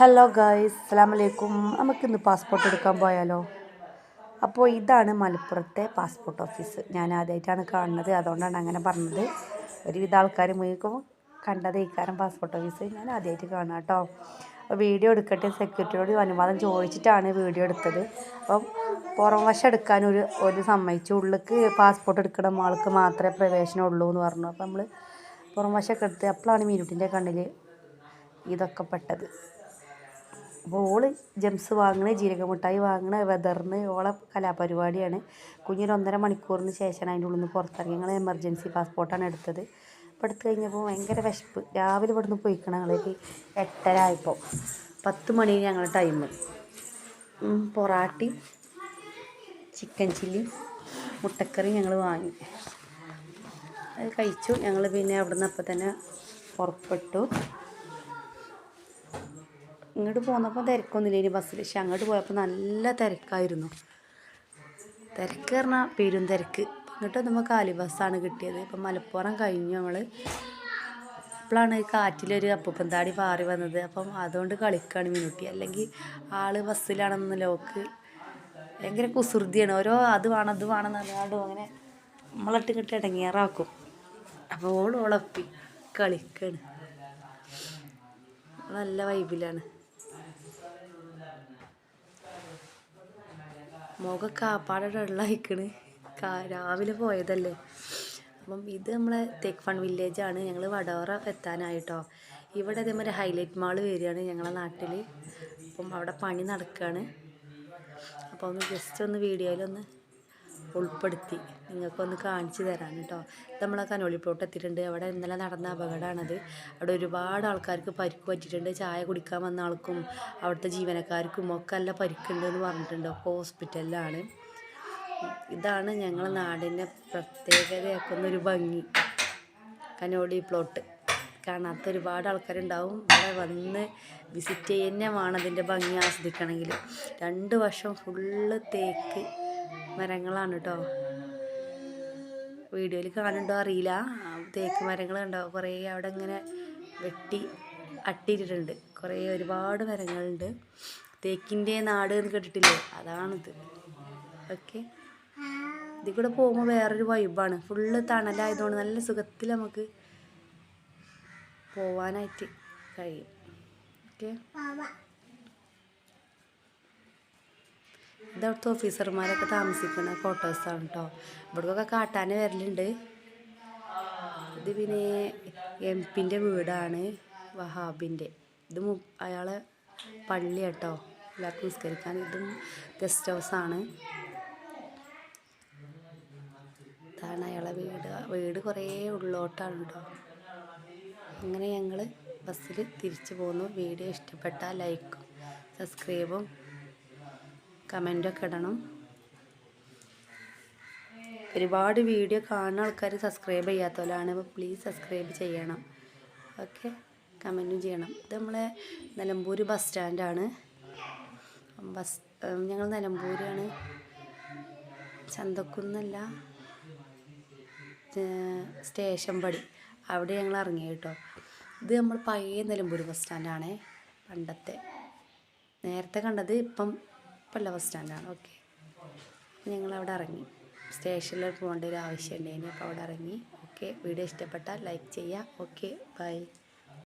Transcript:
Hello guys അസ്സാം വലൈക്കും നമുക്കിന്ന് പാസ്പോർട്ട് എടുക്കാൻ പോയാലോ? അപ്പോൾ ഇതാണ് മലപ്പുറത്തെ പാസ്പോർട്ട് ഓഫീസ് ഞാൻ ആദ്യമായിട്ടാണ് കാണുന്നത്. അതുകൊണ്ടാണ് അങ്ങനെ പറഞ്ഞത്. ഒരുവിധ ആൾക്കാർ മുഴുക്കും കണ്ടത് ഇക്കാരം പാസ്പോർട്ട് ഓഫീസ് ഞാൻ ആദ്യമായിട്ട് കാണാം കേട്ടോ. വീഡിയോ എടുക്കട്ടെ. സെക്യൂരിറ്റിയോട് അനുവാദം ചോദിച്ചിട്ടാണ് വീഡിയോ എടുത്തത്. അപ്പം പുറം വശം എടുക്കാൻ ഒരു ഒരു സമ്മതിച്ചു. ഉള്ളിലേക്ക് പാസ്പോർട്ട് എടുക്കുന്ന ആൾക്ക് മാത്രമേ പ്രവേശനം ഉള്ളൂ എന്ന് പറഞ്ഞു. അപ്പോൾ നമ്മൾ പുറം വശമൊക്കെ എടുത്ത് അപ്പോഴാണ് മീനുട്ടിന്റെ കണ്ണിൽ ഇതൊക്കെ പെട്ടത്. അപ്പോൾ ഓൾ ജംസ് വാങ്ങണ ജീരക മിഠായി വാങ്ങണ വെതറിന് ഓളെ കലാപരിപാടിയാണ്. കുഞ്ഞൊരു ഒന്നര മണിക്കൂറിന് ശേഷമാണ് അതിന്റെ ഉള്ളിൽ നിന്ന് പുറത്തിറങ്ങി. ഞങ്ങൾ എമർജൻസി പാസ്പോർട്ടാണ് എടുത്തത്. അപ്പോൾ എടുത്തു കഴിഞ്ഞപ്പോൾ ഭയങ്കര വിശപ്പ്. രാവിലെ ഇവിടുന്ന് പോയിക്കണം ഞങ്ങൾക്ക് എട്ടര ആയപ്പോൾ. പത്ത് മണി ഞങ്ങൾ ടൈം പൊറാട്ടി ചിക്കൻ ചില്ലി മുട്ടക്കറി ഞങ്ങൾ വാങ്ങി. അത് കഴിച്ചു. ഞങ്ങൾ പിന്നെ അവിടുന്ന് അപ്പം തന്നെ പുറപ്പെട്ടു. ഇങ്ങോട്ട് പോന്നപ്പോൾ തിരക്കൊന്നുമില്ല. ഇനി ബസ്സിൽ പക്ഷെ അങ്ങോട്ട് പോയപ്പോൾ നല്ല തിരക്കായിരുന്നു. തിരക്ക് പറഞ്ഞാൽ പെരും തിരക്ക്. ഇങ്ങോട്ട് വന്നപ്പോൾ കാലി ബസ്സാണ് കിട്ടിയത്. ഇപ്പം മലപ്പുറം കഴിഞ്ഞു നമ്മൾ ഇപ്പോഴാണ് കാറ്റിലൊരു അപ്പൂപ്പന്താടി പാറി വന്നത്. അപ്പം അതുകൊണ്ട് കളിക്കാണ് മിനുട്ടി. അല്ലെങ്കിൽ ആൾ ബസ്സിലാണെന്ന് ലോക്ക് ഭയങ്കര കുസൃതിയാണ്. ഓരോ അത് വേണം അത് വേണം എന്ന് അങ്ങനെ നമ്മളിട്ട് ഇങ്ങോട്ട് ഇടങ്ങേറാക്കും. അപ്പോൾ ഓൾ ഓളപ്പി. കളിക്കാണ്. നല്ല വൈബിലാണ് മുഖമൊക്കെ ആപ്പാടെ വെള്ളമായിക്കണ് രാവിലെ പോയതല്ലേ. അപ്പം ഇത് നമ്മളെ തേക്ക് ഫൺ വില്ലേജ് ആണ് ഞങ്ങൾ വടവറ എത്താനായിട്ടോ. ഇവിടെ അതേമാതിരി ഹൈലൈറ്റ് മാൾ വരികയാണ് ഞങ്ങളെ നാട്ടിൽ അപ്പം അവിടെ പണി നടക്കുകയാണ് അപ്പോൾ ഒന്ന് ജസ്റ്റ് ഒന്ന് വീഡിയോയിലൊന്ന് ഉൾപ്പെടുത്തി. നിങ്ങൾക്കൊന്ന് കാണിച്ചു തരാൻ കേട്ടോ. നമ്മളെ കനോളിപ്പോട്ട് എത്തിയിട്ടുണ്ട്. അവിടെ ഇന്നലെ നടന്ന അപകടമാണത്. അവിടെ ഒരുപാട് ആൾക്കാർക്ക് പരിക്ക് പറ്റിയിട്ടുണ്ട്. ചായ കുടിക്കാൻ വന്ന ആൾക്കും അവിടുത്തെ ജീവനക്കാർക്കും ഒക്കെ നല്ല പരിക്കുണ്ട് എന്ന് പറഞ്ഞിട്ടുണ്ട്. ഒക്കെ ഹോസ്പിറ്റലിലാണ്. ഇതാണ് ഞങ്ങളെ നാടിന്റെ പ്രത്യേകതയാക്കുന്ന ഒരു ഭംഗി. കനോളി പ്ലോട്ട് കാണാത്ത ഒരുപാട് ആൾക്കാരുണ്ടാവും. ഇവിടെ വന്ന് വിസിറ്റ് ചെയ്യുന്നതാണ് അതിന്റെ ഭംഗി ആസ്വദിക്കണമെങ്കിൽ. രണ്ട് വർഷം ഫുള്ള് തേക്ക്. മരങ്ങളാണ് കേട്ടോ വീഡിയോയിൽ കാണുന്നുണ്ടോ അറിയില്ല. തേക്ക് മരങ്ങൾ കണ്ടോ കുറേ അവിടെ ഇങ്ങനെ വെട്ടി അട്ടിയിട്ടിട്ടുണ്ട്. കുറേ ഒരുപാട് മരങ്ങളുണ്ട്. തേക്കിന്റെ നാട് എന്ന് കേട്ടിട്ടില്ലേ? അതാണിത്. ഓക്കെ. ഇതിൽ കൂടെ പോകുമ്പോൾ വേറൊരു വൈബാണ്. ഫുള്ള് തണലായതുകൊണ്ട് നല്ല സുഖത്തിൽ നമുക്ക് പോവാനായിട്ട് കഴിയും. ഓക്കെ. ഇതവിടുത്തെ ഓഫീസർമാരൊക്കെ താമസിക്കുന്ന ക്വാർട്ടേഴ്സാണ് കേട്ടോ ഇവിടേക്കൊക്കെ കാട്ടാൻ വരലുണ്ട്. ഇത് പിന്നെ എം പിന്റെ വീടാണ് വഹാബിന്റെ ഇത് അയാളെ പള്ളി കേട്ടോ എല്ലാവർക്കും നിസ്കരിക്കാൻ. ഇതും ഗസ്റ്റ് ഹൗസാണ് ഇതാണ് അയാളെ വീട്. വീട് കുറേ ഉള്ളോട്ടാണ് കേട്ടോ അങ്ങനെ ഞങ്ങൾ ബസ്സിൽ തിരിച്ചു പോന്നു. വീഡിയോ ഇഷ്ടപ്പെട്ടാൽ ലൈക്കും സബ്സ്ക്രൈബും കമന്റൊക്കെ ഇടണം. ഒരുപാട് വീഡിയോ കാണുന്ന ആൾക്കാർ സബ്സ്ക്രൈബ് ചെയ്യാത്തവരാണ് അപ്പോൾ പ്ലീസ് സബ്സ്ക്രൈബ് ചെയ്യണം. ഓക്കെ കമന്റും ചെയ്യണം. ഇത് നമ്മളെ നിലമ്പൂർ ബസ് സ്റ്റാൻഡാണ് ബസ് ഞങ്ങൾ നിലമ്പൂരാണ്. ചന്തക്കുന്നല്ല സ്റ്റേഷൻ പടി അവിടെ ഞങ്ങൾ ഇറങ്ങി കേട്ടോ. ഇത് നമ്മൾ പഴയ നിലമ്പൂർ ബസ് സ്റ്റാൻഡാണേ പണ്ടത്തെ. നേരത്തെ കണ്ടത് ഇപ്പം പല്ല ബസ് സ്റ്റാൻഡാണ് ഓക്കെ ഞങ്ങൾ അവിടെ ഇറങ്ങി. സ്റ്റേഷനിൽ പോകേണ്ട ഒരു ആവശ്യം ഉണ്ടായിരുന്നു അപ്പോൾ അവിടെ ഇറങ്ങി. ഓക്കെ വീഡിയോ ഇഷ്ടപ്പെട്ടാൽ ലൈക്ക് ചെയ്യുക. Okay bye